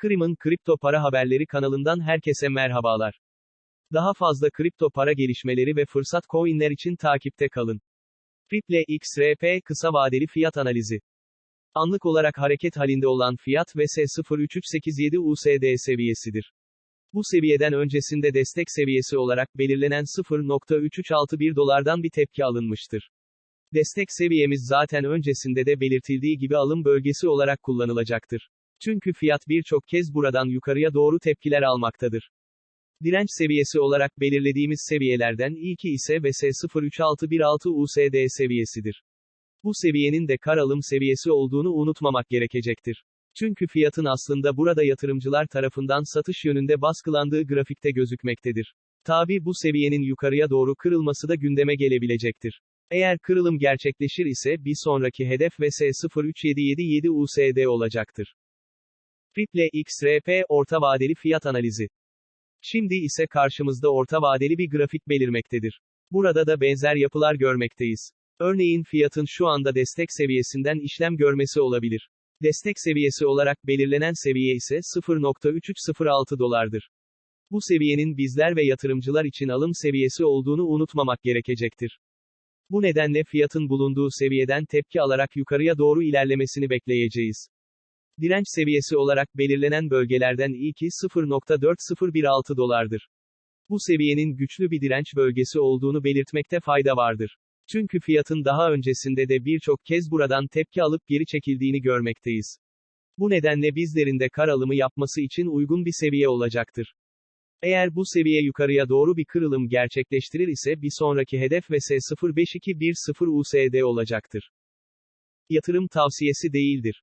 Krim'in kripto para haberleri kanalından herkese merhabalar. Daha fazla kripto para gelişmeleri ve fırsat coinler için takipte kalın. Ripple XRP kısa vadeli fiyat analizi. Anlık olarak hareket halinde olan fiyat VS03387 USD seviyesidir. Bu seviyeden öncesinde destek seviyesi olarak belirlenen 0.3361 dolardan bir tepki alınmıştır. Destek seviyemiz zaten öncesinde de belirtildiği gibi alım bölgesi olarak kullanılacaktır. Çünkü fiyat birçok kez buradan yukarıya doğru tepkiler almaktadır. Direnç seviyesi olarak belirlediğimiz seviyelerden ilki ise VS03616 USD seviyesidir. Bu seviyenin de kar alım seviyesi olduğunu unutmamak gerekecektir. Çünkü fiyatın aslında burada yatırımcılar tarafından satış yönünde baskılandığı grafikte gözükmektedir. Tabi bu seviyenin yukarıya doğru kırılması da gündeme gelebilecektir. Eğer kırılım gerçekleşir ise bir sonraki hedef VS03777 USD olacaktır. Ripple XRP orta vadeli fiyat analizi. Şimdi ise karşımızda orta vadeli bir grafik belirmektedir. Burada da benzer yapılar görmekteyiz. Örneğin fiyatın şu anda destek seviyesinden işlem görmesi olabilir. Destek seviyesi olarak belirlenen seviye ise 0.3306 dolardır. Bu seviyenin bizler ve yatırımcılar için alım seviyesi olduğunu unutmamak gerekecektir. Bu nedenle fiyatın bulunduğu seviyeden tepki alarak yukarıya doğru ilerlemesini bekleyeceğiz. Direnç seviyesi olarak belirlenen bölgelerden ilki 0.4016 dolardır. Bu seviyenin güçlü bir direnç bölgesi olduğunu belirtmekte fayda vardır. Çünkü fiyatın daha öncesinde de birçok kez buradan tepki alıp geri çekildiğini görmekteyiz. Bu nedenle bizlerin de kar alımı yapması için uygun bir seviye olacaktır. Eğer bu seviye yukarıya doğru bir kırılım gerçekleştirir ise bir sonraki hedef VS05210 USD olacaktır. Yatırım tavsiyesi değildir.